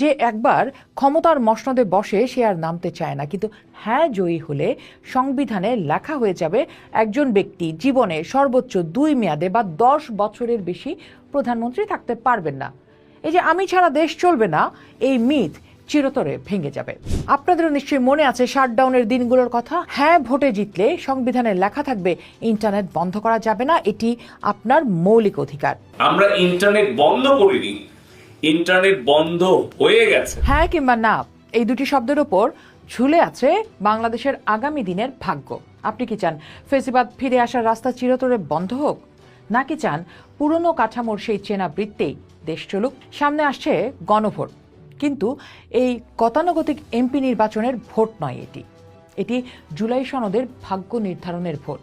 যে একবার ক্ষমতার মসনদে বসে সে আর নামতে চায় না। কিন্তু হ্যাঁ জয়ী হলে সংবিধানে লেখা হয়ে যাবে, একজন ব্যক্তি জীবনে সর্বোচ্চ দুই মেয়াদে বা দশ বছরের বেশি প্রধানমন্ত্রী থাকতে পারবেন না। এই যে আমি ছাড়া দেশ চলবে না, এই মিথ চিরতরে ভেঙে যাবে। আপনাদেরও নিশ্চয়ই মনে আছে শাটডাউনের দিনগুলোর কথা? হ্যাঁ ভোটে জিতলে সংবিধানে লেখা থাকবে, ইন্টারনেট বন্ধ করা যাবে না, এটি আপনার মৌলিক অধিকার। আমরা ইন্টারনেট বন্ধ করিনি ইন্টারনেট বন্ধ হয়ে গেছে। হ্যাঁ কিংবা না, এই দুটি শব্দের ওপর ঝুলে আছে বাংলাদেশের আগামী দিনের ভাগ্য। আপনি কি চান ফেসিবাদ ফিরে আসার রাস্তা চিরতরে বন্ধ হোক? নাকি চান পুরনো কাঠামোর সেই চেনা বৃত্তেই দেশ চলুক? সামনে আসছে গণভোট। কিন্তু এই গতানুগতিক এমপি নির্বাচনের ভোট নয় এটি। এটি জুলাই সনদের ভাগ্য নির্ধারণের ভোট।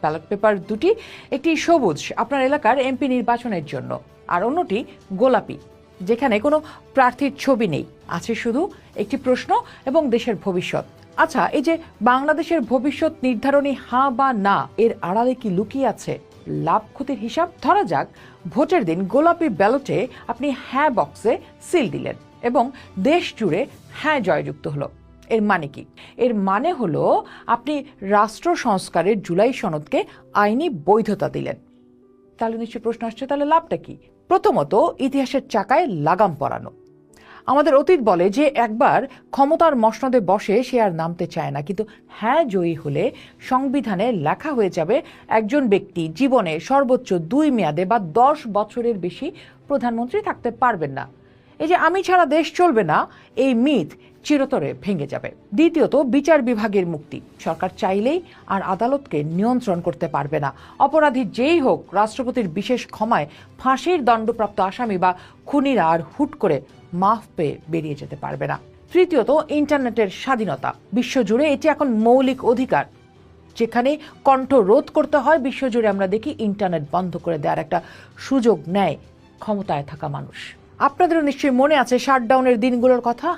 ব্যালট পেপার দুটি, একটি সবুজ, আপনার এলাকার এমপি নির্বাচনের জন্য, আর অন্যটি গোলাপি। যেখানে কোনো প্রার্থীর ছবি নেই। আছে শুধু একটি প্রশ্ন এবং দেশের ভবিষ্যৎ। আচ্ছা এই যে বাংলাদেশের ভবিষ্যৎ নির্ধারণী হা বা না, এর আড়ালে কি লুকিয়ে আছে? লাভ ক্ষতির হিসাব? ধরা যাক, ভোটের দিন গোলাপি ব্যালটে আপনি হ্যাঁ বক্সে সিল দিলেন এবং দেশ জুড়ে হ্যাঁ জয়যুক্ত হলো। এর মানে কি? এর মানে হলো, আপনি রাষ্ট্র সংস্কারের জুলাই সনদকে আইনি বৈধতা দিলেন। তাহলে নিশ্চয়ই প্রশ্ন আসছে, তাহলে লাভটা কি? প্রথমত, ইতিহাসের চাকায় লাগাম পরানো। আমাদের অতীত বলে যে একবার ক্ষমতার মসনদে বসে সে আর নামতে চায় না, কিন্তু হ্যাঁ জয়ী হলে সংবিধানে লেখা হয়ে যাবে, একজন ব্যক্তি জীবনে সর্বোচ্চ দুই মেয়াদে বা দশ বছরের বেশি প্রধানমন্ত্রী থাকতে পারবেন না। এই যে আমি ছাড়া দেশ চলবে না, এই মিথ চিরতরে ভেঙে যাবে। দ্বিতীয়ত, বিচার বিভাগের মুক্তি। সরকার চাইলেই আর আদালতকে নিয়ন্ত্রণ করতে পারবে না। অপরাধী যেই হোক, রাষ্ট্রপতির বিশেষ ক্ষমায় ফাঁসির দণ্ডপ্রাপ্ত আসামি বা খুনিরা আর হুট করে মাফ পেয়ে বেরিয়ে যেতে পারবে না। তৃতীয়ত, ইন্টারনেটের স্বাধীনতা। বিশ্বজুড়ে এটি এখন মৌলিক অধিকার। যেখানে কণ্ঠ রোধ করতে হয়, বিশ্বজুড়ে আমরা দেখি ইন্টারনেট বন্ধ করে দেওয়ার একটা সুযোগ নেয় ক্ষমতায় থাকা মানুষ। আপনাদেরও নিশ্চয়ই মনে আছে, শাটডাউনের দিনগুলোর কথা?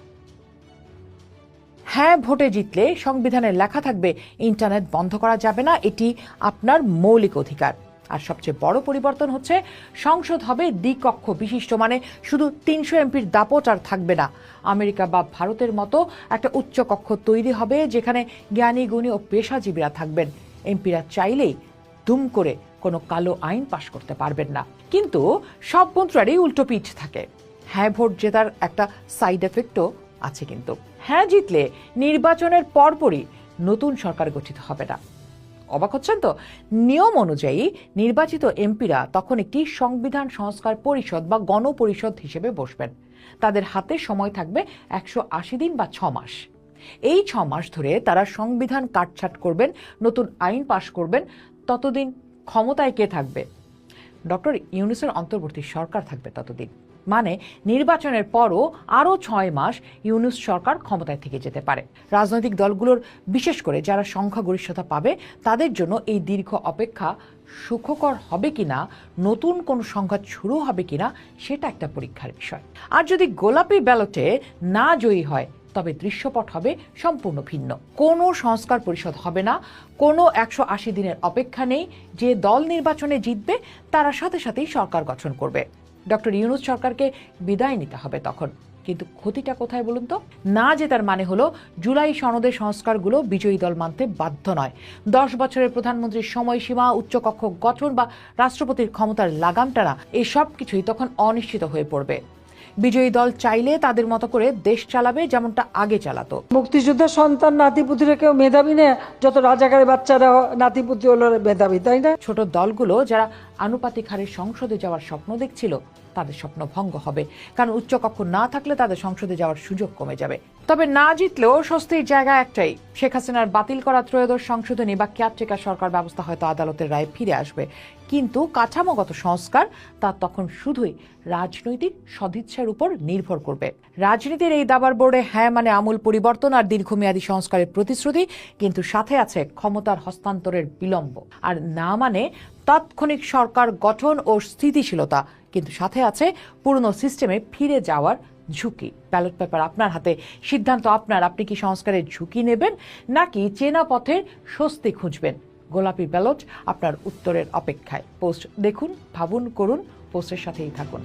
হ্যাঁ ভোটে জিতলে সংবিধানে লেখা থাকবে, ইন্টারনেট বন্ধ করা যাবে না, এটি আপনার মৌলিক অধিকার। আর সবচেয়ে বড় পরিবর্তন হচ্ছে, সংসদ হবে দ্বিকক্ষ বিশিষ্ট মানে শুধু তিনশো এমপির দাপট আর থাকবে না। আমেরিকা বা ভারতের মতো একটা উচ্চ কক্ষ তৈরি হবে, যেখানে জ্ঞানী, গুণী ও পেশাজীবীরা থাকবেন। এমপিরা চাইলেই দুম করে কোনো কালো আইন পাশ করতে পারবেন না। কিন্তু সব মন্ত্রারই উল্টো পিঠ থাকে। হ্যাঁ ভোট জেতার একটা সাইড এফেক্টও আছে কিন্তু। হ্যাঁ জিতলে নির্বাচনের পরপরই নতুন সরকার গঠিত হবে না। অবাক হচ্ছেন তো? নিয়ম অনুযায়ী নির্বাচিত এমপিরা তখন একটি সংবিধান সংস্কার পরিষদ বা গণপরিষদ হিসেবে বসবেন। তাদের হাতে সময় থাকবে একশো আশি দিন বা ছ মাস। এই ছ মাস ধরে তারা সংবিধান কাটছাট করবেন, নতুন আইন পাশ করবেন, ততদিন ক্ষমতায় কে থাকবে? ডক্টর ইউনুসের অন্তর্বর্তী সরকার থাকবে ততদিন। মানে নির্বাচনের পরও আরও ছয় মাস ইউনুস সরকার ক্ষমতায় থেকে যেতে পারে। রাজনৈতিক দলগুলোর, বিশেষ করে যারা সংখ্যাগরিষ্ঠতা পাবে, তাদের জন্য এই দীর্ঘ অপেক্ষা সুখকর হবে কিনা, নতুন কোনো সংঘাত শুরু হবে কিনা, সেটা একটা পরীক্ষার বিষয়। আর যদি গোলাপি ব্যালটে না জয়ী হয়, তবে দৃশ্যপট হবে সম্পূর্ণ ভিন্ন। কোনো সংস্কার পরিষদ হবে না, কোনো একশো আশি দিনের অপেক্ষা নেই, যে দল নির্বাচনে জিতবে, তারা সাথে সাথেই সরকার গঠন করবে। ডক্টর ইউনুস সরকারকে বিদায় নিতে হবে তখন। কিন্তু ক্ষতিটা কোথায় বলুন তো? না জেতার মানে হলো জুলাই সনদের সংস্কারগুলো বিজয়ী দল মানতে বাধ্য নয়। দশ বছরের প্রধানমন্ত্রীর সময়সীমা, উচ্চকক্ষ গঠন বা রাষ্ট্রপতির ক্ষমতার লাগাম টানা এসব কিছুই তখন অনিশ্চিত হয়ে পড়বে। বিজয়ী দল চাইলে তাদের মতো করে দেশ চালাবে যেমনটা আগে চালাতো। মুক্তিযোদ্ধার সন্তান নাতিপুতিরা কেউ মেধাবী না যত রাজাকারের বাচ্চারা নাতিপুতি হলো মেধাবী তাই না? ছোট দলগুলো যারা আনুপাতিক হারে সংসদে যাওয়ার স্বপ্ন দেখছিল তাদের স্বপ্ন ভঙ্গ হবে। কারণ উচ্চকক্ষ না থাকলে তাদের সংসদে যাওয়ার সুযোগ কমে যাবে। তবে না জিতলেও স্বস্তির জায়গা একটাই। শেখ হাসিনার বাতিল করা ত্রয়োদশ সংশোধনী বা কেয়ারটেকার সরকার ব্যবস্থা হয়তো আদালতের রায় ফিরে আসবে। কিন্তু কাঠামোগত সংস্কার তা তখন শুধুই রাজনৈতিক সদিচ্ছার উপর নির্ভর করবে। রাজনীতির এই দাবার বোর্ডে হ্যাঁ মানে আমূল পরিবর্তন আর দীর্ঘমেয়াদী সংস্কারের প্রতিশ্রুতি, কিন্তু সাথে আছে ক্ষমতার হস্তান্তরের বিলম্ব। আর না মানে তাৎক্ষণিক সরকার গঠন ও স্থিতিশীলতা, কিন্তু সাথে আছে পুরনো সিস্টেমে ফিরে যাওয়ার ঝুঁকি। ব্যালট পেপার আপনার হাতে। সিদ্ধান্ত আপনার। আপনি কি সংস্কারের ঝুঁকি নেবেন, নাকি চেনা পথের স্বস্তি খুঁজবেন? গোলাপি ব্যালট আপনার উত্তরের অপেক্ষায়। পোস্ট দেখুন, ভাবুন, করুন, পোস্টের সাথেই থাকুন।